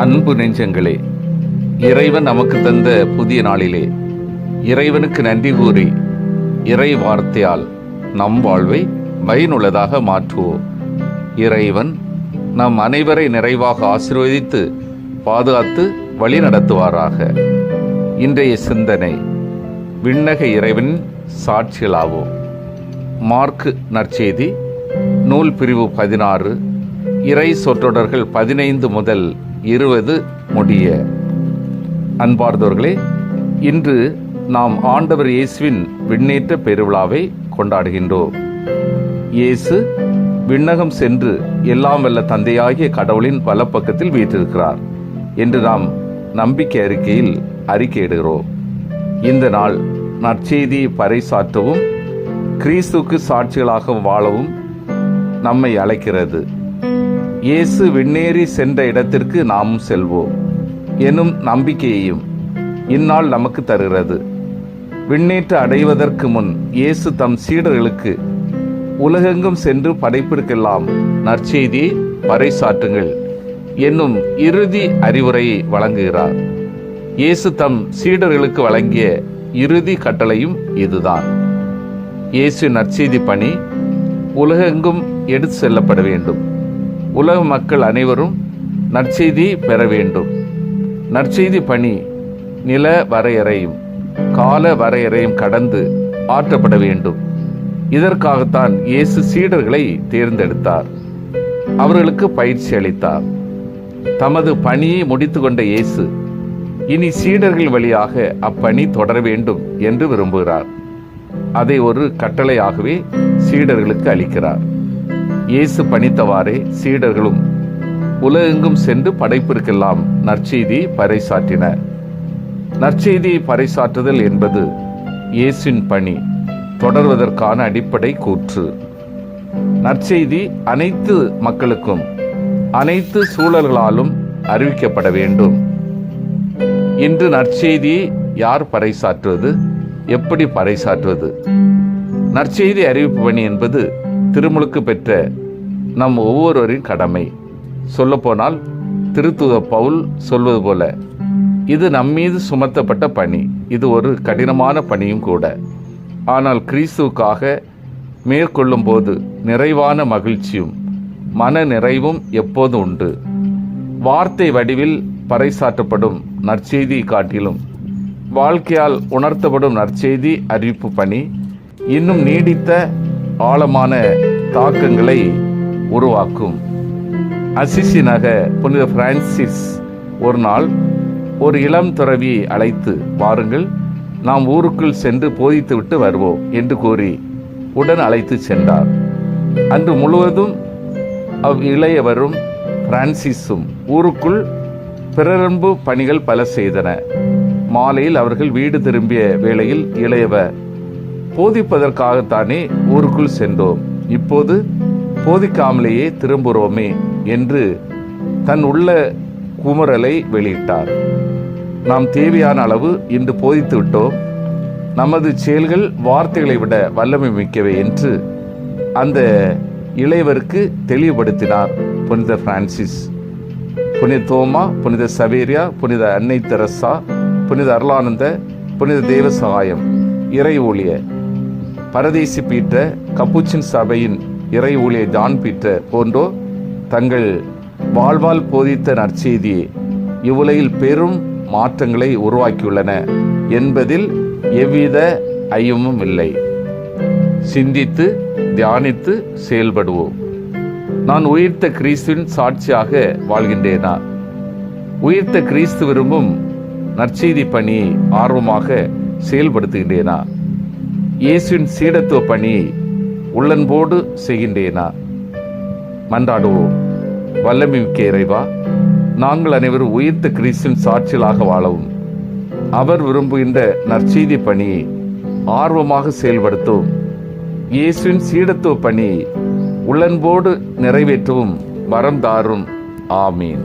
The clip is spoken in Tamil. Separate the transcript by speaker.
Speaker 1: அன்பு நெஞ்சங்களே இறைவன் நமக்கு தந்த புதிய நாளிலே இறைவனுக்கு நன்றி கூறி இறை வார்த்தையால் நம் வாழ்வை பயனுள்ளதாக மாற்றுவோம். இறைவன் நம் அனைவரை நிறைவாக ஆசீர்வதித்து பாதுகாத்து வழி நடத்துவாராக. இன்றைய சிந்தனை விண்ணக இறைவன் சாட்சிகளாவோம். மார்க்கு நற்செய்தி நூல் பிரிவு பதினாறு இறை சொற்றொடர்கள் பதினைந்து முதல் இருபது முடிய அன்பார்ந்தவர்களே இன்று நாம் ஆண்டவர் இயேசுவின் விண்ணேற்ற பெருவிழாவை கொண்டாடுகின்றோம். இயேசு விண்ணகம் சென்று எல்லாம் வல்ல தந்தையாகிய கடவுளின் வலப்பக்கத்தில் வீற்றிருக்கிறார் என்று நாம் நம்பிக்கை அறிக்கையில் அறிக்கையிடுகிறோம். இந்த நாள் நற்செய்தியை பறைசாற்றவும் கிறிஸ்துக்கு சாட்சிகளாக வாழவும் நம்மை அழைக்கிறது. இயேசு விண்ணேறி சென்ற இடத்திற்கு நாமும் செல்வோம். எனும் நம்பிக்கையையும் இந்நாள் நமக்கு தருகிறது. விண்ணேற்ற அடைவதற்கு முன் இயேசு தம் சீடர்களுக்கு உலகெங்கும் சென்று படைப்பிற்கெல்லாம் நற்செய்தியை பறைசாற்றுங்கள் என்னும் இறுதி அறிவுரையை வழங்குகிறார். இயேசு தம் சீடர்களுக்கு வழங்கிய இறுதி கட்டளையும் இதுதான். இயேசு நற்செய்தி பணி உலகெங்கும் எடுத்து செல்லப்பட வேண்டும். உலக மக்கள் அனைவரும் நற்செய்தி பெற வேண்டும். நற்செய்தி பணி நில வரையறையும் கால வரையறையும் கடந்து ஆற்றப்பட வேண்டும். இதற்காகத்தான் இயேசு சீடர்களை தேர்ந்தெடுத்தார். அவர்களுக்கு பயிற்சி அளித்தார். தமது பணியை முடித்து கொண்ட இயேசு இனி சீடர்கள் வழியாக அப்பணி தொடர வேண்டும் என்று விரும்புகிறார். அதை ஒரு கட்டளையாகவே சீடர்களுக்கு அளிக்கிறார். இயேசு பணித்தவாறே சீடர்களும் உலகெங்கும் சென்று படைப்பிற்கெல்லாம் நற்செய்தி பறைசாற்றினர். நற்செய்தியை பறைசாற்றுதல் என்பது இயேசின் பணி தொடர்வதற்கான அடிப்படை கூற்று. நற்செய்தி அனைத்து மக்களுக்கும் அனைத்து சூழல்களாலும் அறிவிக்கப்பட வேண்டும். இன்று நற்செய்தியை யார் பறைசாற்றுவது? எப்படி பறைசாற்றுவது? நற்செய்தி அறிவிப்பு பணி என்பது திருமுழுக்கு பெற்ற நம் ஒவ்வொருவரின் கடமை. சொல்லப்போனால் திருத்துவ பவுல் சொல்வது போல இது நம்மீது சுமத்தப்பட்ட பணி. இது ஒரு கடினமான பணியும் கூட. ஆனால் கிறிஸ்துவுக்காக மேற்கொள்ளும் போது நிறைவான மகிழ்ச்சியும் மன நிறைவும் எப்போது உண்டு? வார்த்தை வடிவில் பறைசாற்றப்படும் நற்செய்தி காட்டிலும் வாழ்க்கையால் உணர்த்தப்படும் நற்செய்தி அறிவிப்பு பணி. இன்னும் நீடித்த ஆழமான தாக்கங்களை உருவாக்கும். அசிசினக புனித பிரான்சிஸ் ஒரு நாள் ஒரு இளம் துறவியை அழைத்து வாருங்கள் நாம் ஊருக்குள் சென்று போதித்துவிட்டு வருவோம் என்று கூறி உடன் அழைத்து சென்றார். அன்று முழுவதும் அவ் இளையவரும் பிரான்சிஸும் ஊருக்குள் பிறரன்பு பணிகள் பல செய்தன. மாலையில் அவர்கள் வீடு திரும்பிய வேளையில் இளையவர் போதிப்பதற்காகத்தானே ஊருக்குள் சென்றோம். இப்போது போதிக்காமலேயே திரும்புகிறோமே என்று தன் உள்ள குமுறலை வெளியிட்டார். நாம் தேவையான அளவு இன்று போதித்து விட்டோம். நமது செயல்கள் வார்த்தைகளை விட வல்லமை மிக்கவை என்று அந்த இளைவருக்கு தெளிவுபடுத்தினார் புனித பிரான்சிஸ். புனித தோமா புனித சவேரியா புனித அன்னை தெரசா புனித அருளானந்த புனித தேவ சகாயம் இறை ஊழிய பரதேசி பீட்டர் கப்புச்சின் சபையின் இறை ஊழிய ஜான் பீட்டர் போன்றோர் தங்கள் வாழ்வால் போதித்த நற்செய்தியை இவ்வுலகில் பெரும் மாற்றங்களை உருவாக்கியுள்ளன என்பதில் எவ்வித ஐயமும் இல்லை. சிந்தித்து தியானித்து செயல்படுவோம். நான் உயிர்த்த கிறிஸ்துவின் சாட்சியாக வாழ்கின்றேனா? உயிர்த்த கிறிஸ்து விரும்பும் நற்செய்தி பணியை ஆர்வமாக செயல்படுத்துகின்றேனா? இயேசுவின் சீடத்துவ பணியை உள்ளன்போடு செய்கின்றேனா? மன்றாடுவோம். வல்லமை மிக்க இறைவா நாங்கள் அனைவரும் உயிர்த்த கிறிஸ்துவின் சாட்சிகளாக வாழவும். அவர் விரும்புகின்ற நற்செய்தி பணியை ஆர்வமாக செயல்படுத்தவும். இயேசுவின் சீடத்துவ பணியை உள்ளன்போடு நிறைவேற்றவும் வரம் தாரும். ஆமீன்.